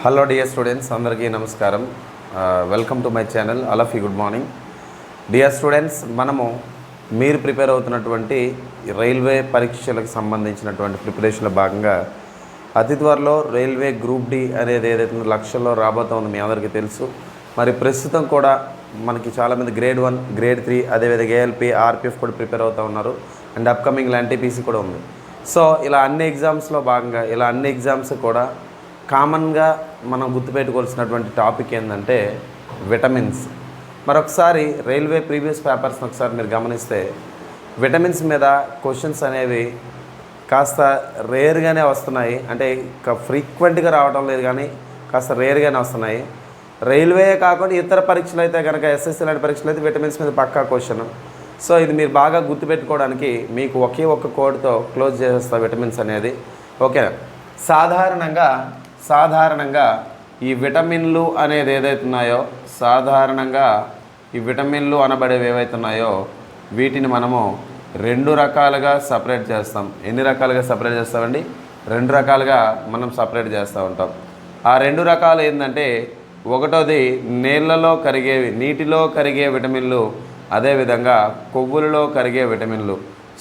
Hello dear students అందరికీ నమస్కారం. Welcome to my channel అలఫీ గుడ్ మార్నింగ్ డియర్ స్టూడెంట్స్ మనము మీరు ప్రిపేర్ అవుతున్నటువంటి రైల్వే పరీక్షలకు సంబంధించినటువంటి ప్రిపరేషన్లో భాగంగా అతి త్వరలో రైల్వే గ్రూప్ డి అనేది ఏదైతే లక్షల్లో రాబోతోంది మీ అందరికీ తెలుసు. మరి ప్రస్తుతం కూడా మనకి చాలామంది గ్రేడ్ వన్ గ్రేడ్ త్రీ అదేవిధంగా ఏఎల్పి ఆర్పిఎఫ్ కూడా ప్రిపేర్ అవుతూ ఉన్నారు. అండ్ అప్కమింగ్ ఎన్టీపీసీ కూడా ఉంది. సో ఇలా అన్ని ఎగ్జామ్స్లో భాగంగా ఇలా అన్ని ఎగ్జామ్స్ కూడా కామన్గా మనం గుర్తుపెట్టుకోవాల్సినటువంటి టాపిక్ ఏంటంటే విటమిన్స్. మరొకసారి రైల్వే ప్రీవియస్ పేపర్స్ని ఒకసారి మీరు గమనిస్తే విటమిన్స్ మీద క్వశ్చన్స్ అనేవి కాస్త రేర్గానే వస్తున్నాయి. అంటే ఫ్రీక్వెంట్గా రావడం లేదు కానీ కాస్త రేర్గానే వస్తున్నాయి. రైల్వే కాకుండా ఇతర పరీక్షలు అయితే కనుక ఎస్ఎస్సీ లాంటి పరీక్షలు అయితే విటమిన్స్ మీద పక్కా క్వశ్చన్. సో ఇది మీరు బాగా గుర్తుపెట్టుకోవడానికి మీకు ఒకే ఒక్క కోడ్తో క్లోజ్ చేసేస్తా విటమిన్స్ అనేది. ఓకే సాధారణంగా సాధారణంగా ఈ విటమిన్లు అనేది ఏదైతే ఉన్నాయో సాధారణంగా ఈ విటమిన్లు అనబడేవి ఏవైతే ఉన్నాయో వీటిని మనము రెండు రకాలుగా సపరేట్ చేస్తాం. ఎన్ని రకాలుగా సపరేట్ చేస్తామండి? రెండు రకాలుగా మనం సపరేట్ చేస్తూ ఉంటాం. ఆ రెండు రకాలు ఏంటంటే ఒకటోది నీళ్ళలో కరిగేవి నీటిలో కరిగే విటమిన్లు అదేవిధంగా కొవ్వులలో కరిగే విటమిన్లు.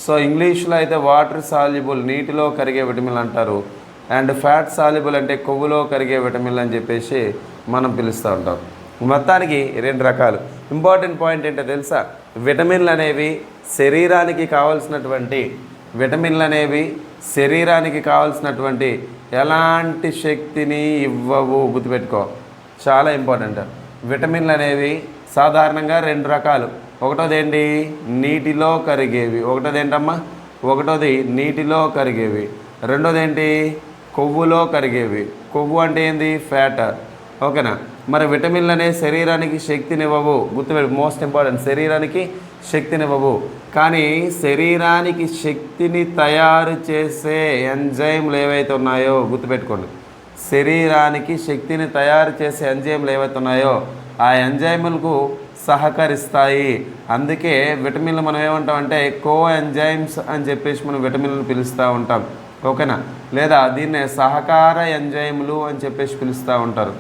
సో ఇంగ్లీష్లో అయితే వాటర్ సాల్యుబుల్ నీటిలో కరిగే విటమిన్లు అంటారు. అండ్ ఫ్యాట్ సాల్యుబుల్ అంటే కొవ్వులో కరిగే విటమిన్లు అని చెప్పేసి మనం పిలుస్తూ ఉంటాం. మొత్తానికి రెండు రకాలు. ఇంపార్టెంట్ పాయింట్ ఏంటో తెలుసా? విటమిన్లు అనేవి శరీరానికి కావాల్సినటువంటి విటమిన్లు అనేవి శరీరానికి కావాల్సినటువంటి ఎలాంటి శక్తిని ఇవ్వవు గుర్తుపెట్టుకో. చాలా ఇంపార్టెంట్. విటమిన్లు అనేవి సాధారణంగా రెండు రకాలు. ఒకటోది ఏంటి? నీటిలో కరిగేవి. ఒకటోది ఏంటమ్మా? ఒకటోది నీటిలో కరిగేవి. రెండోది ఏంటి? కొవ్వులో కరిగేవి. కొవ్వు అంటే ఏంది? ఫ్యాట్. ఓకేనా? మరి విటమిన్లు అనే శరీరానికి శక్తినివ్వవు. గుర్తుపెట్టు మోస్ట్ ఇంపార్టెంట్ శరీరానికి శక్తినివ్వవు. కానీ శరీరానికి శక్తిని తయారు చేసే ఎంజైమ్లు ఏవైతే ఉన్నాయో గుర్తుపెట్టుకోండి. శరీరానికి శక్తిని తయారు చేసే ఎంజైమ్లు ఏవైతే ఉన్నాయో ఆ ఎంజైములకు సహకరిస్తాయి. అందుకే విటమిన్లు మనం ఏమంటామంటే కో ఎంజైమ్స్ అని చెప్పేసి మనం విటమిన్లు పిలుస్తూ ఉంటాం. ఓకేనా? లేదా దీన్నే సహకార ఎంజైములు అని చెప్పేసి పిలుస్తూ ఉంటారు.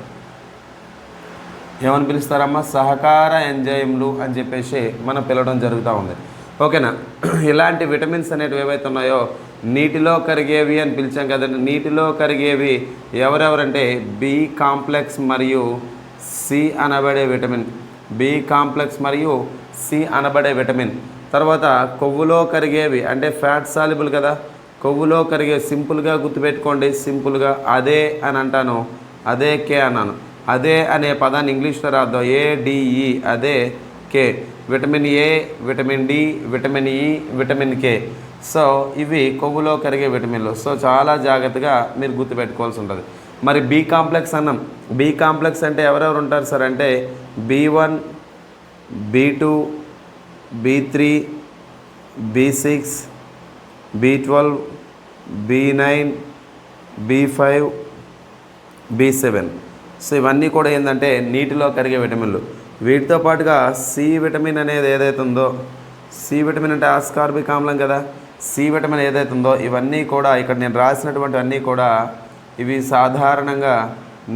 ఏమని పిలుస్తారమ్మా? సహకార ఎంజైమ్లు అని చెప్పేసి మనం పిలవడం జరుగుతూ ఉంది. ఓకేనా? ఇలాంటి విటమిన్స్ అనేటివి ఏవైతే ఉన్నాయో నీటిలో కరిగేవి అని పిలిచాం కదండి. నీటిలో కరిగేవి ఎవరెవరంటే బి కాంప్లెక్స్ మరియు సి అనబడే విటమిన్. బి కాంప్లెక్స్ మరియు సి అనబడే విటమిన్. తర్వాత కొవ్వులో కరిగేవి అంటే ఫ్యాట్ సాల్యుబుల్ కదా? కొవ్వులో కరిగే సింపుల్గా గుర్తుపెట్టుకోండి సింపుల్గా అదే అని అంటాను అదే కే అన్నాను. అదే అనే పదాన్ని ఇంగ్లీష్లో రాద్దాం. ఏడిఈ అదే K. Vitamin A vitamin D vitamin E vitamin K. So ఇవి కొవ్వులో కరిగే విటమిన్లు. సో చాలా జాగ్రత్తగా మీరు గుర్తుపెట్టుకోవాల్సి ఉంటుంది. మరి బి కాంప్లెక్స్ అన్నాం. బి కాంప్లెక్స్ అంటే ఎవరెవరు ఉంటారు సార్? అంటే B one B two B three B six B twelve B nine B five B seven. So ఇవన్నీ కూడా ఏంటంటే నీటిలో కరిగే విటమిన్లు. వీటితో పాటుగా సి విటమిన్ అనేది ఏదైతే ఉందో సి విటమిన్ అంటే ఆస్కార్బిక్ ఆమ్లం కదా సి విటమిన్ ఏదైతే ఉందో ఇవన్నీ కూడా ఇక్కడ నేను రాసినటువంటి అన్నీ కూడా ఇవి సాధారణంగా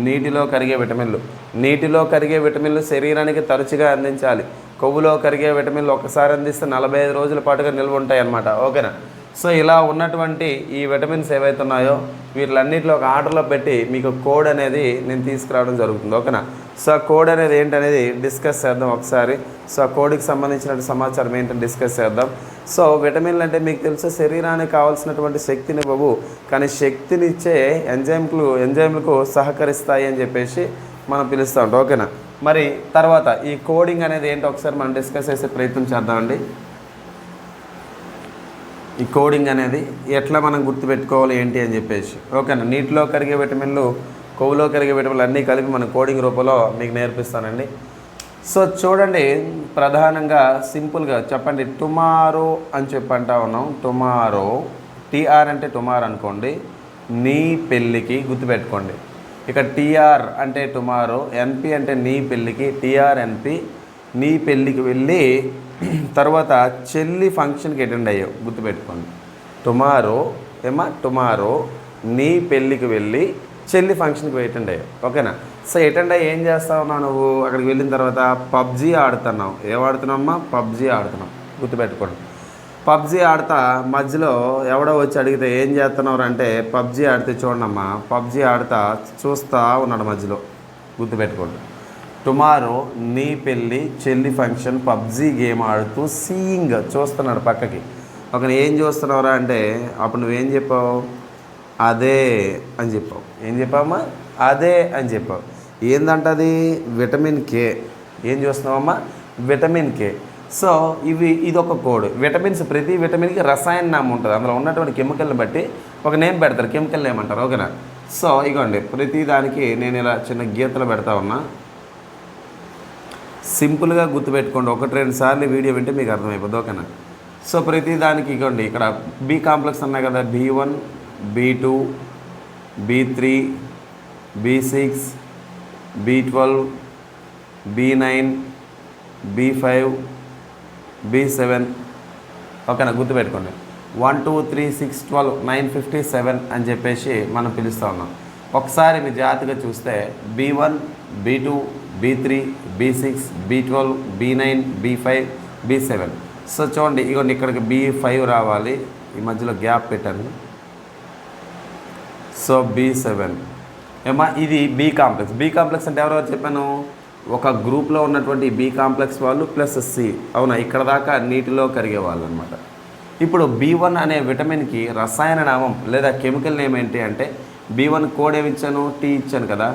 నీటిలో కరిగే విటమిన్లు. నీటిలో కరిగే విటమిన్లు శరీరానికి తరచుగా అందించాలి. కొవ్వులో కరిగే విటమిన్లు ఒకసారి అందిస్తే నలభై ఐదు రోజుల పాటుగా నిల్వ ఉంటాయి అన్నమాట ఓకేనా? సో ఇలా ఉన్నటువంటి ఈ విటమిన్స్ ఏవైతే ఉన్నాయో వీటిలన్నింటిలో ఒక ఆర్డర్లో పెట్టి మీకు కోడ్ అనేది నేను తీసుకురావడం జరుగుతుంది. ఓకేనా? సో ఆ కోడ్ అనేది ఏంటనేది డిస్కస్ చేద్దాం ఒకసారి. సో ఆ కోడ్కి సంబంధించిన సమాచారం ఏంటని డిస్కస్ చేద్దాం. సో విటమిన్లు అంటే మీకు తెలుసు శరీరానికి కావాల్సినటువంటి శక్తిని ఇవ్వవు. కానీ శక్తినిచ్చే ఎంజైమ్లు ఎంజైమ్లకు సహకరిస్తాయి అని చెప్పేసి మనం పిలుస్తూ ఉంటాం. ఓకేనా? మరి తర్వాత ఈ కోడింగ్ అనేది ఏంటో ఒకసారి మనం డిస్కస్ చేసే ప్రయత్నం చేద్దామండి. ఈ కోడింగ్ అనేది ఎట్లా మనం గుర్తుపెట్టుకోవాలి ఏంటి అని చెప్పేసి. ఓకేనా? నీటిలో కరిగే విటమిన్లు కొవ్వులో కరిగే విటమిన్లు అన్నీ కలిపి మన కోడింగ్ రూపంలో మీకు నేర్పిస్తానండి. సో చూడండి ప్రధానంగా సింపుల్గా చెప్పండి టుమారో అని చెప్పి అంటా ఉన్నాం. టుమారో టీఆర్ అంటే టుమారో అనుకోండి. నీ పెళ్ళికి గుర్తుపెట్టుకోండి. ఇక టీఆర్ అంటే టుమారో ఎన్పి అంటే నీ పెళ్ళికి టీఆర్ఎన్పి నీ పెళ్ళికి వెళ్ళి తర్వాత చెల్లి ఫంక్షన్కి అటెండ్ అయ్యావు గుర్తుపెట్టుకోండి. టుమారో ఏమా టుమారో నీ పెళ్ళికి వెళ్ళి చెల్లి ఫంక్షన్కి అటెండ్ అయ్యావు ఓకేనా? సో అటెండ్ అయ్యి ఏం చేస్తా ఉన్నావు నువ్వు? అక్కడికి వెళ్ళిన తర్వాత పబ్జీ ఆడుతున్నావు. ఏం ఆడుతున్నావమ్మా? పబ్జీ ఆడుతున్నావు. గుర్తుపెట్టుకోండి. పబ్జీ ఆడతా మధ్యలో ఎవడో వచ్చి అడిగితే ఏం చేస్తున్నారు అంటే పబ్జీ ఆడితే చూడమ్మా పబ్జీ ఆడతా చూస్తా ఉన్నాడు మధ్యలో. గుర్తుపెట్టుకోండి. టుమారో నీ పెళ్ళి చెల్లి ఫంక్షన్ పబ్జీ గేమ్ ఆడుతూ సీయింగ్ చూస్తున్నాడు పక్కకి. ఒక ఏం చూస్తున్నావురా అంటే అప్పుడు నువ్వేం చెప్పావు? అదే అని చెప్పావు. ఏం చెప్పావమ్మా? అదే అని చెప్పావు. ఏందంటది? Vitamin K. ఏం చూస్తున్నావమ్మా? Vitamin K. సో ఇవి ఇది ఒక కోడ్. విటమిన్స్ ప్రతి విటమిన్కి రసాయన నామం ఉంటుంది. అందులో ఉన్నటువంటి కెమికల్ని బట్టి ఒక నేమ్ పెడతారు. కెమికల్ నేమ్ అంటారు. ఓకేనా? సో ఇగోండి. ప్రతి దానికి నేను ఇలా చిన్న గీతలు పెడతా ఉన్నా. సింపుల్గా గుర్తుపెట్టుకోండి. ఒకటి రెండు సార్లు వీడియో వింటే మీకు అర్థమైపోద్ది. ఓకేనా? సో ప్రతి దానికి ఇవ్వండి ఇక్కడ బి కాంప్లెక్స్ అన్నాయి కదా B one B two B three B six B twelve B nine B five B seven. ఓకేనా? గుర్తుపెట్టుకోండి. One two three six twelve nine fifty seven అని చెప్పేసి మనం పిలుస్తూ ఉన్నాం. ఒకసారి మీ జాతిగా చూస్తే B one B two B three B six B twelve B nine B five B seven. So చూడండి ఇగోండి ఇక్కడికి బీ ఫైవ్ రావాలి. ఈ మధ్యలో గ్యాప్ పెట్టాను సో బీ సెవెన్. ఏమా ఇది బీ కాంప్లెక్స్. బీ కాంప్లెక్స్ అంటే ఎవరెవరు చెప్పాను? ఒక గ్రూప్లో ఉన్నటువంటి బీ కాంప్లెక్స్ వాళ్ళు ప్లస్ సి. అవునా ఇక్కడ దాకా నీటిలో కరిగే వాళ్ళు అనమాట ఇప్పుడు బీ వన్ అనే విటమిన్కి రసాయన నామం లేదా కెమికల్ నేమ్ ఏంటి అంటే బీ వన్ కోడ్ ఏమి ఇచ్చాను? టీ ఇచ్చాను కదా.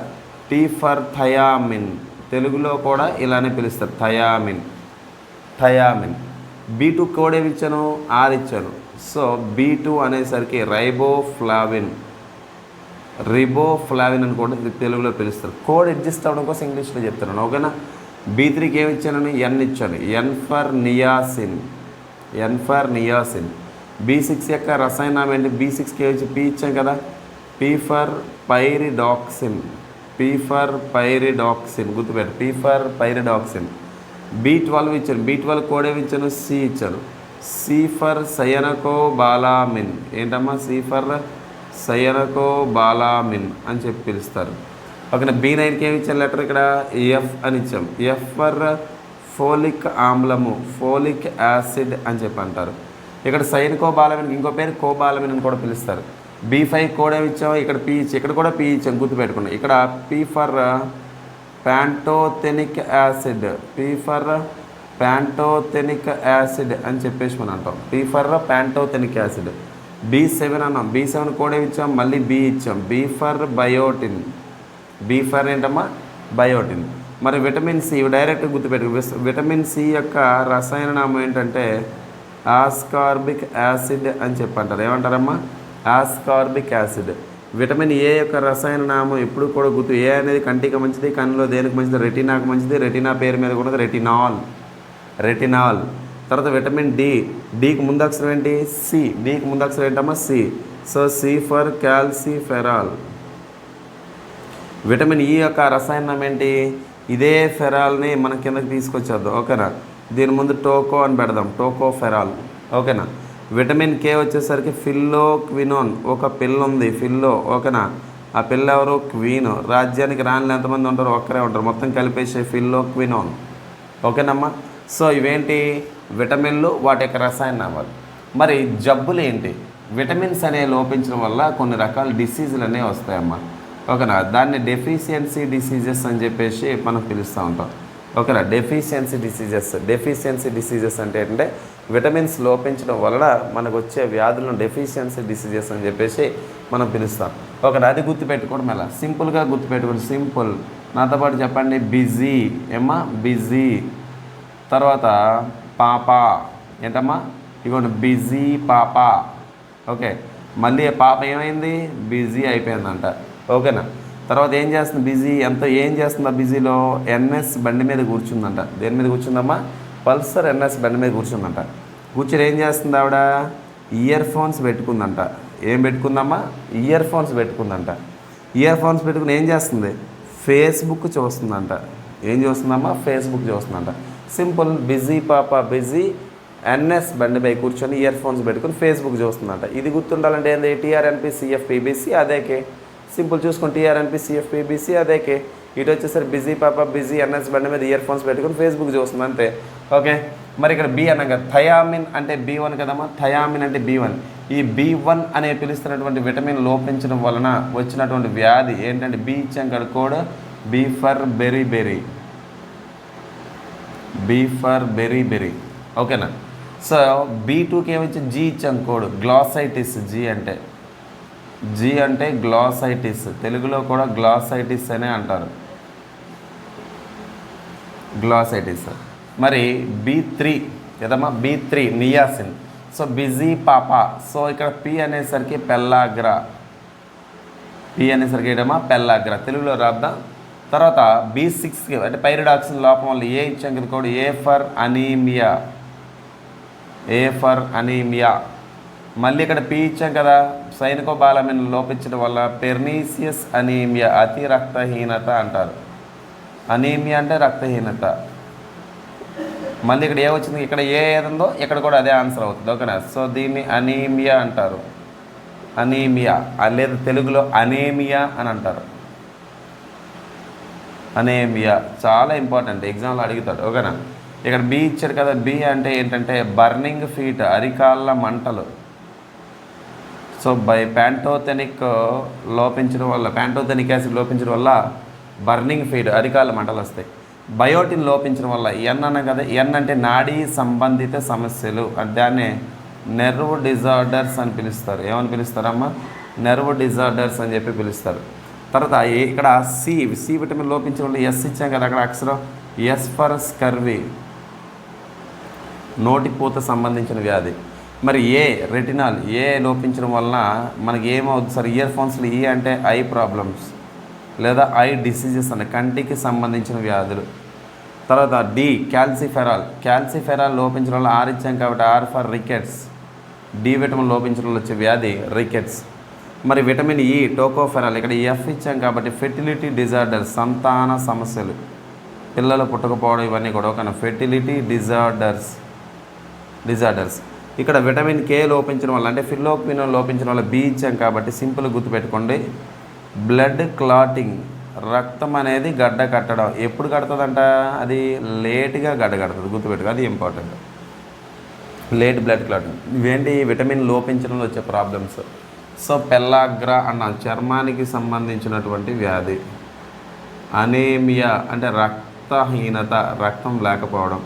T for thiamine. తెలుగులో కూడా ఇలానే పిలుస్తారు. Thiamine. Thiamine. B two code ఏమి ఇచ్చాను? ఆర్ ఇచ్చాను. సో బీ టూ అనేసరికి రైబోఫ్లావిన్. రిబోఫ్లావిన్ అని కూడా తెలుగులో పిలుస్తారు. కోడ్ అడ్జస్ట్ అవ్వడం కోసం ఇంగ్లీష్లో చెప్తున్నాను. ఓకేనా? బీ త్రీకి ఏమి ఇచ్చానని ఎన్ ఇచ్చాను. N for niacin. N for niacin. B six యొక్క రసాయనం ఏంటి? బీ సిక్స్కి వచ్చి పీ ఇచ్చాం కదా? P for pyridoxine. P for pyridoxine గుర్తుపెట్టు P for pyridoxine B twelve ఇచ్చాను. బీ ట్వెల్వ్ కోడ్ ఏమి ఇచ్చాను? సి ఇచ్చాను. సి ఫర్ సయనకో బాలామిన్ ఏంటమ్మా? సి ఫర్ సయనకో బాలామిన్ అని చెప్పి పిలుస్తారు. ఓకేనా బీ నైన్కి ఏమి ఇచ్చాను? లెటర్ ఇక్కడ? ఎఫ్ అని ఇచ్చాం. ఎఫ్ ఫర్ ఫోలిక్ ఆమ్లము. ఫోలిక్ యాసిడ్ అని చెప్పి అంటారు. ఇక్కడ సైన్ కోబాలమిన్ ఇంకో పేరు కోబాలమిన్ అని కూడా పిలుస్తారు. బీ ఫైవ్ కూడా ఇచ్చాము ఇచ్చాం ఇక్కడ పీ ఇచ్చి ఇక్కడ కూడా పీ ఇచ్చాం గుర్తుపెట్టుకున్నాం ఇక్కడ P for pantothenic acid P for pantothenic acid అని చెప్పేసి మనం అంటాం. P for pantothenic acid B seven అన్నాం. బీ సెవెన్ కూడా ఇచ్చాం మళ్ళీ బీ ఇచ్చాం. B for biotin B for ఏంటమ్మా? బయోటిన్ మరి విటమిన్ సి డైరెక్ట్గా డైరెక్ట్ గుర్తుపెట్టు విటమిన్ సి యొక్క రసాయన నామం ఏంటంటే ఆస్కార్బిక్ యాసిడ్ అని చెప్పంటారు. ఏమంటారమ్మా? Ascorbic acid. విటమిన్ ఏ యొక్క రసాయన నామం ఎప్పుడు కూడా గుర్తు ఏ అనేది కంటికి మంచిది కన్నులో దేనికి మంచిది రెటినాకు మంచిది రెటినా పేరు మీద కూడా రెటినాల్. రెటినాల్. తర్వాత విటమిన్ డి. డికి ముందక్షరం ఏంటి? సి. డికి ముందక్షరం ఏంటమ్మా? C. So C for calciferol vitamin E యొక్క రసాయనం ఏంటి? ఇదే ఫెరాల్ని మనం కిందకి తీసుకొచ్చేద్దాం. ఓకేనా? దీని ముందు టోకో అని పెడదాం. టోకో ఫెరాల్ ఓకేనా? విటమిన్ కే వచ్చేసరికి ఫిల్లో క్వినోన్ ఒక పిల్ల ఉంది ఫిల్లో ఓకేనా? ఆ పిల్ల ఎవరు? క్వీన్. రాజ్యానికి రాని ఎంతమంది ఉంటారు ఒక్కరే ఉంటారు. మొత్తం కలిపేసే ఫిల్లో క్వినోన్. ఓకేనమ్మా? సో ఇవేంటి? విటమిన్లు వాటి యొక్క రసాయన నామాలు మరి జబ్బులు ఏంటి? విటమిన్స్ అనేవి లోపించడం వల్ల కొన్ని రకాల డిసీజులు అనేవి వస్తాయమ్మా. ఓకేనా? దాన్ని డెఫిషియన్సీ డిసీజెస్ అని చెప్పేసి మనం పిలుస్తూ ఉంటాం. ఓకేనా? Deficiency diseases. డెఫిషియన్సీ డిసీజెస్ అంటే ఏంటంటే విటమిన్స్ లోపించడం వలన మనకు వచ్చే వ్యాధులను డెఫిషియన్సీ డిసీజెస్ అని చెప్పేసి మనం పిలుస్తాం. ఒకటి అది గుర్తుపెట్టుకోవడం ఎలా? సింపుల్గా గుర్తుపెట్టుకోండి. సింపుల్. నాతో పాటు చెప్పండి. బిజీ. ఏమ్మా? బిజీ. తర్వాత పాప. ఏంటమ్మా? ఇగోండి. బిజీ పాప. ఓకే. మళ్ళీ పాప ఏమైంది? బిజీ అయిపోయిందంట. ఓకేనా? తర్వాత ఏం చేస్తుంది? బిజీ. ఎంత ఏం చేస్తుందా బిజీలో? ఎన్ఎస్ బండి మీద కూర్చుందంట. దేని మీద కూర్చుందమ్మా? పల్సర్ ఎన్ఎస్ బండి మీద కూర్చుందంట. కూర్చొని ఏం చేస్తుంది ఆవిడ? ఇయర్ ఫోన్స్ పెట్టుకుందంట. ఏం పెట్టుకుందమ్మా? ఇయర్ ఫోన్స్ పెట్టుకుందంట. ఇయర్ ఫోన్స్ పెట్టుకుని ఏం చేస్తుంది? ఫేస్బుక్ చూస్తుందంట. ఏం చూస్తుందమ్మా? ఫేస్బుక్ చూస్తుందంట. సింపుల్ బిజీ పాప బిజీ ఎన్ఎస్ బండిపై కూర్చొని ఇయర్ ఫోన్స్ పెట్టుకుని ఫేస్బుక్ చూస్తుందంట. ఇది గుర్తుండాలంటే ఏంది? టీఆర్ఎన్పి సిఎఫ్ పీబీసీ అదేకే సింపుల్ చూసుకుని టీఆర్ఎన్పి సిఎఫ్ బీసీ అదేకే ఇటు వచ్చేసరికి బిజీ పాప బిజీ ఎన్ఎస్ బండి మీద ఇయర్ ఫోన్స్ పెట్టుకుని ఫేస్బుక్ చూస్తుంది అంతే. ఓకే? మరి ఇక్కడ బి అన్నాం కదా థయామిన్ అంటే బి వన్ కదమ్మా? థయామిన్ అంటే బి వన్ ఈ బి వన్ అనే పిలుస్తున్నటువంటి విటమిన్ లోపించడం వలన వచ్చినటువంటి వ్యాధి ఏంటంటే బి ఇచ్చాం కదా code B for beriberi B for beriberi ఓకేనా? సో బీ టూకి ఏమిచ్చి జీ ఇచ్చాం కోడ్ గ్లాసైటిస్ జీ అంటే. జీ అంటే గ్లాసైటిస్ తెలుగులో కూడా గ్లాసైటిస్ అనే అంటారు. గ్లాసైటిస్. మరి బి త్రీ కదమ్మా B three niacin. So busy పాప. సో ఇక్కడ పి అనేసరికి పెల్లాగ్ర. పి అనేసరికి ఏడమ్మా పెల్లాగ్ర. తెలుగులో రాద్దాం. తర్వాత బి సిక్స్కి అంటే పైరిడాక్సిన్ లోపం వల్ల ఏ ఇచ్చాం కింద కూడా A for anaemia. A for anaemia. మళ్ళీ ఇక్కడ పి ఇచ్చాం కదా. సైనికోబాలమిన్ లోపించడం వల్ల పెర్నీసియస్ అనీమియా అతి రక్తహీనత అంటారు. అనేమియా అంటే రక్తహీనత. మళ్ళీ ఇక్కడ ఏ వచ్చింది? ఇక్కడ ఏ ఏదుందో ఇక్కడ కూడా అదే ఆన్సర్ అవుతుంది. ఓకేనా? సో దీన్ని అనీమియా అంటారు. అనీమియా. లేదా తెలుగులో అనేమియా అని అంటారు. అనేమియా. చాలా ఇంపార్టెంట్. ఎగ్జామ్లో అడుగుతాడు. ఓకేనా? ఇక్కడ బి ఇచ్చారు కదా. బి అంటే ఏంటంటే బర్నింగ్ ఫీట్ అరికాళ్ళ మంటలు. సో బై ప్యాంటోథెనిక్ లోపించడం వల్ల ప్యాంటోథెనిక్ యాసిడ్ లోపించడం వల్ల బర్నింగ్ ఫీడ్ అరికాల మంటలు వస్తాయి. బయోటిన్ లోపించడం వల్ల ఎన్ అన్న కదా ఎన్ అంటే నాడీ సంబంధిత సమస్యలు. అంటే దాన్నే నెర్వ్ డిజార్డర్స్ అని పిలుస్తారు. ఏమని పిలుస్తారమ్మా? నెర్వ్ డిజార్డర్స్ అని చెప్పి పిలుస్తారు. తర్వాత ఇక్కడ సి సి విటమిన్ లోపించడం వల్ల ఎస్ ఇచ్చాం కదా అక్కడ అక్షరం ఎస్ ఫర్ స్కర్వీ నోటిపూత సంబంధించిన వ్యాధి. మరి ఏ రెటినాల్ ఏ లోపించడం వలన మనకి ఏమవుతుంది సార్? ఇయర్ ఫోన్స్లో ఈ అంటే ఐ ప్రాబ్లమ్స్ లేదా ఐ డిసీజెస్ అంటే కంటికి సంబంధించిన వ్యాధులు. తర్వాత డి క్యాల్సిఫెరాల్ క్యాల్సిఫెరాల్ లోపించడం వల్ల ఆర్ ఇచ్చాం కాబట్టి R for rickets D vitamin లోపించడం వల్ల వచ్చే వ్యాధి రికెట్స్ మరి విటమిన్ ఈ టోకోఫెరాల్ ఇక్కడ ఎఫ్ ఇచ్చాం కాబట్టి ఫెర్టిలిటీ డిజార్డర్ సంతాన సమస్యలు. పిల్లలు పుట్టకపోవడం ఇవన్నీ కూడా ఒక ఫెర్టిలిటీ డిజార్డర్స్ డిజార్డర్స్ ఇక్కడ విటమిన్ కే లోపించడం వల్ల అంటే ఫిల్లోపినో లోపించడం వల్ల బి ఇచ్చాం కాబట్టి సింపుల్ గుర్తుపెట్టుకోండి. బ్లడ్ క్లాటింగ్ రక్తం అనేది గడ్డ కట్టడం. ఎప్పుడు కడుతుందంట? అది లేట్గా గడ్డ కడుతుంది. గుర్తుపెట్టుకో అది ఇంపార్టెంట్ లేట్ బ్లడ్ క్లాటింగ్. ఇవేంటి? విటమిన్ లోపించడంలో వచ్చే ప్రాబ్లమ్స్. సో పెల్లాగ్ర అన్న. చర్మానికి సంబంధించినటువంటి వ్యాధి. అనేమియా అంటే రక్తహీనత రక్తం లేకపోవడం.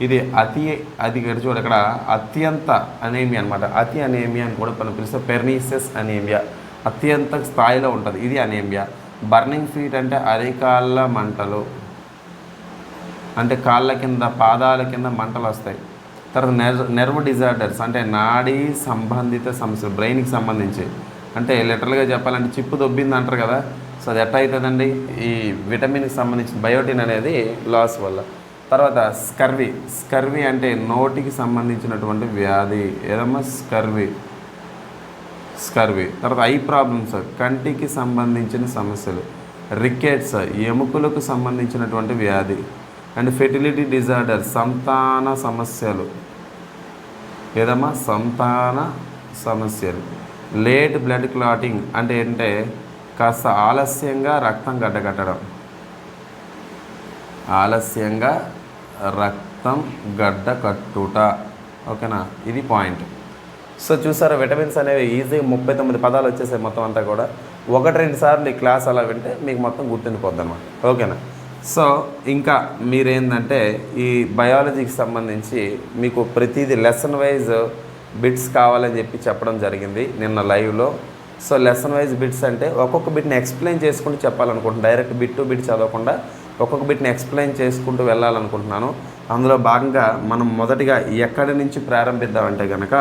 ఇది అతి అది చూడ ఇక్కడ అత్యంత అనేమియా అనమాట అతి అనేమియా అని కూడా మనం పిలిస్తే పెర్నీసెస్ అనేమియా. అత్యంత స్థాయిలో ఉంటుంది. ఇది అనేమియా. బర్నింగ్ ఫీట్ అంటే అరికాళ్ళ మంటలు. అంటే కాళ్ళ కింద పాదాల కింద మంటలు వస్తాయి. తర్వాత నెర్ నెర్వ్ డిజార్డర్స్ అంటే నాడీ సంబంధిత సమస్యలు బ్రెయిన్కి సంబంధించి. అంటే లిటరల్గా చెప్పాలంటే చిప్పు దొబ్బింది అంటారు కదా. సో అది ఎట్లా అవుతుందండి ఈ విటమిన్కి సంబంధించిన బయోటిన్ అనేది లాస్ వల్ల. తర్వాత స్కర్వి స్కర్వి అంటే నోటికి సంబంధించినటువంటి వ్యాధి. ఏదమ్మా? Scurvy scurvy. తర్వాత ఐ ప్రాబ్లమ్స్ కంటికి సంబంధించిన సమస్యలు. రికెట్స్ ఎముకలకు సంబంధించినటువంటి వ్యాధి. అండ్ ఫెర్టిలిటీ డిజార్డర్ సంతాన సమస్యలు. ఏదమ్మా? సంతాన సమస్యలు. లేట్ బ్లడ్ క్లాటింగ్ అంటే ఏంటంటే కాస్త ఆలస్యంగా రక్తం గడ్డకట్టడం ఆలస్యంగా రక్తం గడ్డ కట్టుట ఓకేనా? ఇది పాయింట్. సో చూసారా విటమిన్స్ అనేవి ఈజీగా ముప్పై తొమ్మిది పదాలు వచ్చేసాయి మొత్తం అంతా కూడా. ఒకటి రెండు సార్లు ఈ క్లాస్ అలా వింటే మీకు మొత్తం గుర్తుండిపోద్ది అనమాట ఓకేనా? సో ఇంకా మీరేంటంటే ఈ బయాలజీకి సంబంధించి మీకు ప్రతిదీ లెసన్ వైజ్ బిట్స్ కావాలని చెప్పి చెప్పడం జరిగింది నిన్న లైవ్లో సో లెసన్ వైజ్ బిట్స్ అంటే ఒక్కొక్క బిట్ని ఎక్స్ప్లెయిన్ చేసుకుంటూ చెప్పాలనుకుంటున్నాను. డైరెక్ట్ బిట్ టు బిట్ చదవకుండా ఒక్కొక్క బిట్ని ఎక్స్ప్లెయిన్ చేసుకుంటూ వెళ్ళాలనుకుంటున్నాను. అందులో భాగంగా మనం మొదటిగా ఎక్కడి నుంచి ప్రారంభిద్దామంటే కనుక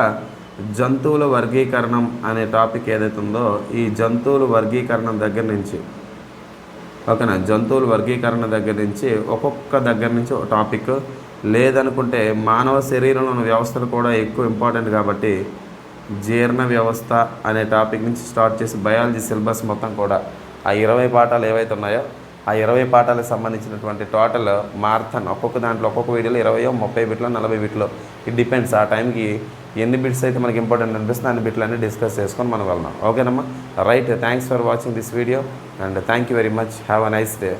జంతువుల వర్గీకరణం అనే టాపిక్ ఏదైతే ఉందో ఈ జంతువుల వర్గీకరణం దగ్గర నుంచి ఓకేనా? జంతువుల వర్గీకరణ దగ్గర నుంచి ఒక్కొక్క దగ్గర నుంచి ఒక టాపిక్. లేదనుకుంటే మానవ శరీరంలో ఉన్న వ్యవస్థలు కూడా ఎక్కువ ఇంపార్టెంట్ కాబట్టి జీర్ణ వ్యవస్థ అనే టాపిక్ నుంచి స్టార్ట్ చేసి బయాలజీ సిలబస్ మొత్తం కూడా. ఆ ఇరవై పాఠాలు ఏవైతే ఉన్నాయో ఆ ఇరవై పాఠాలకు సంబంధించినటువంటి టోటల్ మార్థన్ ఒక్కొక్క దాంట్లో ఒక్కొక్క వీడియోలో ఇరవయో ముప్పై బిట్లో నలభై బిట్లో. ఇట్ డిపెండ్స్ ఆ టైంకి ఎన్ని బిట్స్ అయితే మనకి ఇంపార్టెంట్ అనిపిస్తుంది అన్ని బిట్లన్నీ డిస్కస్ చేసుకొని మనం వెళ్దాం. ఓకేనమ్మా right thanks for watching this video and thank you very much have a nice day